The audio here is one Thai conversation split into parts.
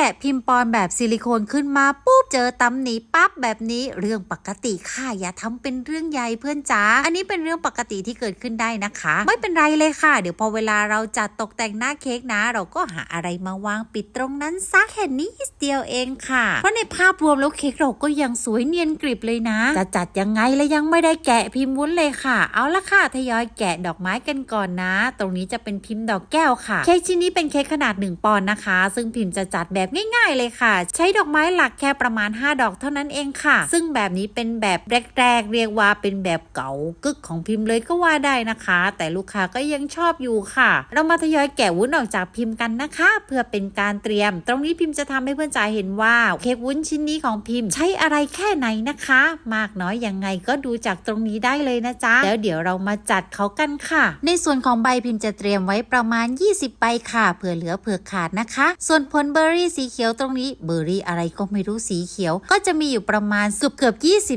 แกะพิมพ์ปอนแบบซิลิโคนขึ้นมาปุ๊บเจอตำหนิปั๊บแบบนี้เรื่องปกติค่ะอย่าทำเป็นเรื่องใหญ่เพื่อนจ๋าอันนี้เป็นเรื่องปกติที่เกิดขึ้นได้นะคะ ไม่เป็นไรเลยค่ะ เดี๋ยวพอเวลาเราจัดตกแต่งหน้าเค้กนะ เราก็หาอะไรมาวางปิดตรงนั้นซักแค่นี้เดียวเองค่ะ เพราะในภาพรวมแล้วเค้กเราก็ยังสวยเนียนกริบเลยนะ จะจัดยังไงและยังไม่ได้แกะพิมพ์วุ้นเลยค่ะ เอาละค่ะทยอยแกะดอกไม้กันก่อนนะ ตรงนี้จะเป็นพิมพ์ดอกแก้วค่ะ เค้กชิ้นนี้เป็นเค้กขนาด1ปอนด์นะคะ ซึ่งพิมพ์จะจัดแบบง่ายๆเลยค่ะ ใช้ดอกไม้หลักแค่ประมาณ 5 ดอกเท่านั้นเองค่ะ ซึ่งแบบนี้เป็นแบบแรกๆ เรียกว่าเป็นแบบเก่ากึกของพิมพ์เลยก็ว่าได้นะคะ แต่ลูกค้าก็ยังชอบอยู่ค่ะ เรามาทยอยแกะวุ้นออกจากพิมพ์กันนะคะ เพื่อเป็นการเตรียม ตรงนี้พิมพ์จะทำให้เพื่อนจ๋าเห็นว่าเค้กวุ้นชิ้นนี้ของพิมพ์ใช้อะไรแค่ไหนนะคะ มากน้อยยังไงก็ดูจากตรงนี้ได้เลยนะจ๊ะแล้วเดี๋ยวเรามาจัดเขากันค่ะ ในส่วนของใบพิมพ์จะเตรียมไว้ประมาณ 20 ใบค่ะเผื่อเหลือเผื่อขาดนะคะ ส่วนผลเบอร์รี่สีเขียวตรงนี้เบอร์รี่อะไรก็ไม่รู้สีเขียว ก็จะมีอยู่ประมาณเกือบเกือบ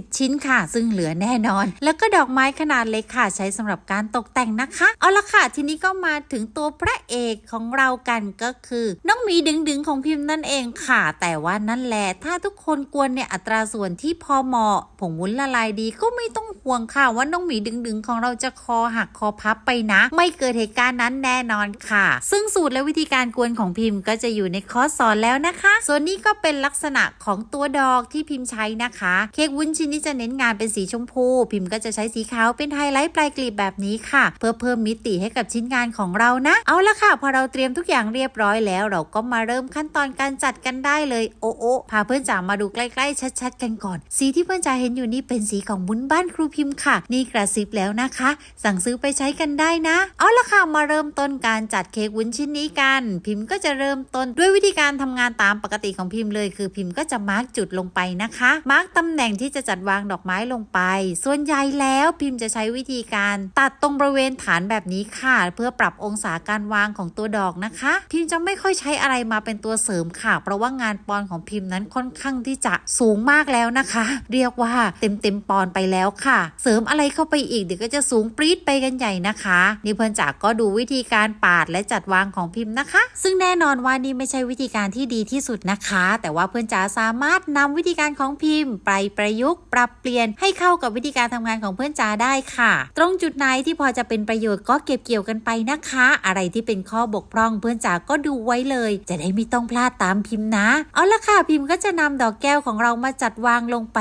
20 ชิ้นค่ะ ซึ่งเหลือแน่นอน แล้วก็ดอกไม้ขนาดเล็กค่ะ ใช้สำหรับการตกแต่งนะคะ เอาละค่ะ ทีนี้ก็มาถึงตัวพระเอกของเรากันก็คือน้องหมีดึงดึงของพิมพ์นั่นเองค่ะ แต่ว่านั่นแหละถ้าทุกคนกวนเนี่ยอัตราส่วนที่พอเหมาะผงวุ้นละลายดีก็ไม่ต้องห่วงค่ะว่าน้องหมีดึงดึงๆ ของเราจะคอหักคอพับไปนะ ไม่เกิดเหตุการณ์นั้นแน่นอนค่ะ ซึ่งสูตรและวิธีการกวนของพิมพ์ก็จะอยู่ในคอร์สสอนแล้วนะคะ ส่วนนี้ก็เป็นลักษณะของตัวดอกที่พิมพ์ใช้นะคะ เค้กวุ้นชิ้นนี้จะเน้นงานเป็นสีชมพู พิมพ์ก็จะใช้สีขาวเป็นไฮไลท์ปลายกลีบแบบนี้ค่ะ เพื่อเพิ่มมิติให้กับชิ้นงานของเรานะ เอาละค่ะ พอเราเตรียมทุกอย่างเรียบร้อยแล้ว เราก็มาเริ่มขั้นตอนการจัดกันได้เลยโอ้โอพาเพื่อนจ๋ามาดูใกล้ๆชัด ๆ กันก่อน สีที่เพื่อนจ๋าเห็นอยู่นี่เป็นสีของบุญบ้านครูพิมพ์ค่ะ นี่กระซิบแล้วนะคะ สั่งซื้อไปใช้กันได้นะ เอาละค่ะมาเริ่มต้นการจัดเค้กวุ้นชิ้นนี้กัน พิมพ์ก็จะเริ่มต้นด้วยวิธีการทำงานตามปกติของพิมพ์เลย คือพิมพ์ก็จะมาร์กจุดลงไปนะคะ มาร์กตำแหน่งที่จะจัดวางดอกไม้ลงไป ส่วนใหญ่แล้วพิมพ์จะใช้วิธีการตัดตรงบริเวณฐานแบบนี้ค่ะ เพื่อปรับองศาการวางของตัวดอกนะคะ พิมพ์จะไม่ค่อยใช้อะไรมาเป็นตัวเสริมค่ะ เพราะว่างานปอนของพิมพ์นั้นค่อนข้างที่จะสูงมากแล้วนะคะ เรียกว่าเต็มเต็มปอนไปแล้วค่ะ เสริมอะไรเข้าไปอีกเดี๋ยวก็จะสูงปรี๊ดไปกันใหญ่นะคะนี่เพื่อนจ๋าก็ดูวิธีการปาดและจัดวางของพิมพ์นะคะ ซึ่งแน่นอนว่านี่ไม่ใช่วิธีการที่ดีที่สุดนะคะ แต่ว่าเพื่อนจ๋าสามารถนำวิธีการของพิมพ์ ไปประยุกต์ปรับเปลี่ยนให้เข้ากับวิธีการทำงานของเพื่อนจ๋าได้ค่ะ ตรงจุดไหนที่พอจะเป็นประโยชน์ก็เก็บเกี่ยวกันไปนะคะ อะไรที่เป็นข้อบกพร่องเพื่อนจ๋าก็ดูไว้เลย จะได้ไม่ต้องพลาดตามพิมพ์นะ เอาละค่ะพิมพ์ก็จะนำดอกแก้วของเรามาจัดวางลงไป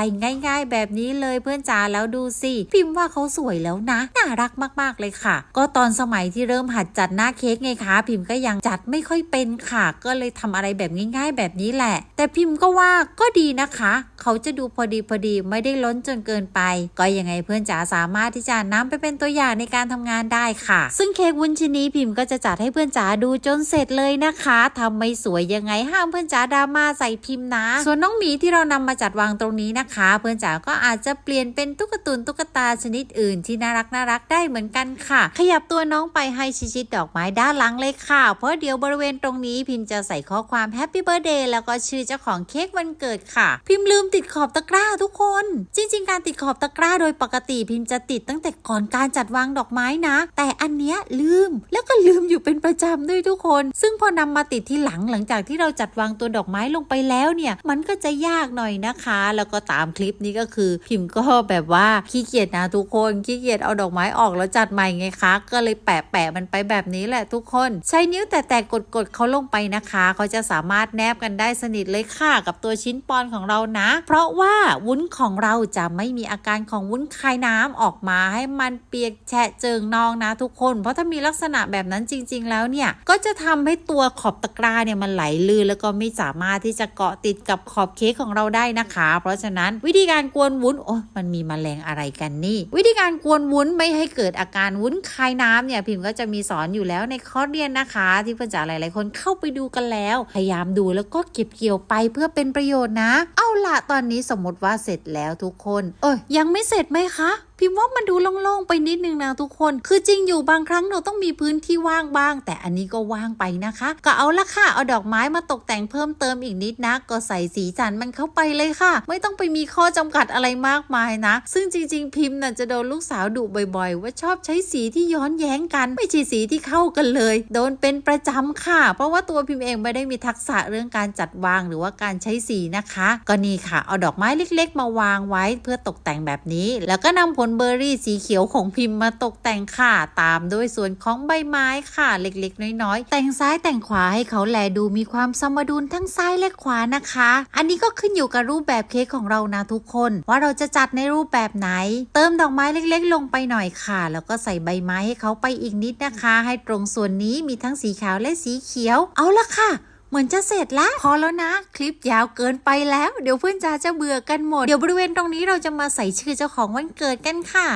ง่าย ๆ แบบนี้เลยเพื่อนจ๋าแล้วดูสิพิมพ์ว่าเขาสวยแล้วนะน่ารักมากๆเลยค่ะ ก็ตอนสมัยที่เริ่มหัดจัดหน้าเค้กไงคะพิมพ์ก็ยังจัดไม่ค่อยเป็นค่ะ ก็เลยทำอะไรแบบง่ายๆ แบบนี้แหละ แต่พิมพ์ก็ว่าก็ดีนะคะ เขาจะดูพอดีพอดีไม่ได้ล้นจนเกินไป ก็ยังไงเพื่อนจ๋าสามารถที่จะนำไปเป็นตัวอย่างในการทำงานได้ค่ะ ซึ่งเค้กวุ้นชิ้นนี้พิมพ์ก็จะจัดให้เพื่อนจ๋าดูจนเสร็จเลยนะคะทำไม่สวยยังไงห้ามเพื่อนจ๋าดราม่าใส่พิมพ์นะ ส่วนน้องหมีที่เรานำมาจัดวางตรงนี้นะคะ เพื่อนจ๋าก็อาจจะเปลี่ยนเป็นตุ๊กตุนตุ๊กตาชนิดอื่นที่น่ารักน่ารักได้เหมือนกันค่ะ ขยับตัวน้องไปให้ชิดๆดอกไม้ด้านหลังเลยค่ะ เพราะเดี๋ยวบริเวณตรงนี้พิมพ์จะใส่ข้อความแฮฮปปี้เบ t ร์เดย์แล้วก็ชื่อเจ้าของเค้กวันเกิดค่ะ พิมพ์ลืมติดขอบตะกร้าทุกคน จริง ๆ การติดขอบตะกร้าโดยปกติพิมพ์จะติดตั้งแต่ก่อนการจัดวางดอกไม้นะ แต่อันเนี้ยลืมแล้วก็ลืมอยู่เป็นประจำด้วยทุกคน ซึ่งพอนำมาติดที่หลังหลังจากที่เราจัดวางตัวดอกไม้ลงไปแล้วเนี่ยมันก็จะยากหน่อยนะคะ แล้วก็ตามคลิปนี้ก็คือพิมพ์ก็แบบว่าขี้เกียจนะทุกคนขี้เกียจเอาดอกไม้ออกแล้วจัดใหม่ไงคะ ก็เลยแปะแปะมันไปแบบนี้แหละทุกคน ใช้นิ้วแต่แต่กดกดๆเขาลงไปนะคะเขาจะสามารถแนบกันได้สนิทเลยค่ะกับตัวชิ้นปอนของเรานะ เพราะว่าวุ้นของเราจะไม่มีอาการของวุ้นคายน้ำออกมาให้มันเปียกแฉะเจิงนองนะทุกคน เพราะถ้ามีลักษณะแบบนั้นจริง ๆ แล้วเนี่ย ก็จะทำให้ตัวขอบตะกร้าเนี่ยมันไหลลื่นแล้วก็ไม่สามารถที่จะเกาะติดกับขอบเค้กของเราได้นะคะ เพราะฉะนั้นวิธีการกวนวุ้นโอ้มันมีแมลงอะไรกันนี่ วิธีการกวนวุ้นไม่ให้เกิดอาการวุ้นคายน้ำเนี่ยพิมพ์ก็จะมีสอนอยู่แล้วในคอร์สเรียนนะคะ ที่เพื่อนจ๋าหลาย ๆ คนเข้าไปดูกันแล้วพยายามามดูแล้วก็เก็บเกี่ยวไปเพื่อเป็นประโยชน์นะ เอาละตอนนี้สมมติว่าเสร็จแล้วทุกคน เอ้ยยังไม่เสร็จไหมคะ พิมพ์ว่ามันดูโล่งๆไปนิดนึงนะทุกคน คือจริงอยู่บางครั้งเราต้องมีพื้นที่ว่างบ้าง แต่อันนี้ก็ว่างไปนะคะ ก็เอาละค่ะเอาดอกไม้มาตกแต่งเพิ่มเติมอีกนิดนะ ก็ใส่สีสันมันเข้าไปเลยค่ะ ไม่ต้องไปมีข้อจำกัดอะไรมากมายนะ ซึ่งจริง ๆ พิมพ์น่ะจะโดนลูกสาวดุบ่อยๆ ว่าชอบใช้สีที่ย้อนแย้งกัน ไม่ใช่สีที่เข้ากันเลย โดนเป็นประจำค่ะ เพราะว่าตัวพิมพ์เองไม่ได้มีทักษะเรื่องการจัดวางหรือว่าการใช้สีนะคะ ก็นี่ค่ะ เอาดอกไม้เล็ก ๆ มาวางไว้เพื่อตกแต่งแบบนี้ แล้วก็นำผลเบอร์รี่สีเขียวของพิมพ์มาตกแต่งค่ะ ตามด้วยส่วนของใบไม้ค่ะ เล็กๆ น้อย ๆ แต่งซ้ายแต่งขวาให้เขาแลดูมีความสมดุลทั้งซ้ายและขวานะคะ อันนี้ก็ขึ้นอยู่กับรูปแบบเค้กของเรานะทุกคน ว่าเราจะจัดในรูปแบบไหน เติมดอกไม้เล็ก ๆ ลงไปหน่อยค่ะ แล้วก็ใส่ใบไม้ให้เขาไปอีกนิดนะคะ ให้ตรงส่วนนี้มีทั้งสีขาวและสีเขียว เอาละค่ะ เหมือนจะเสร็จแล้ว พอแล้วนะ คลิปยาวเกินไปแล้ว เดี๋ยวเพื่อนจ๋าจะเบื่อกันหมด เดี๋ยวบริเวณตรงนี้เราจะมาใส่ชื่อเจ้าของวันเกิดกันค่ะ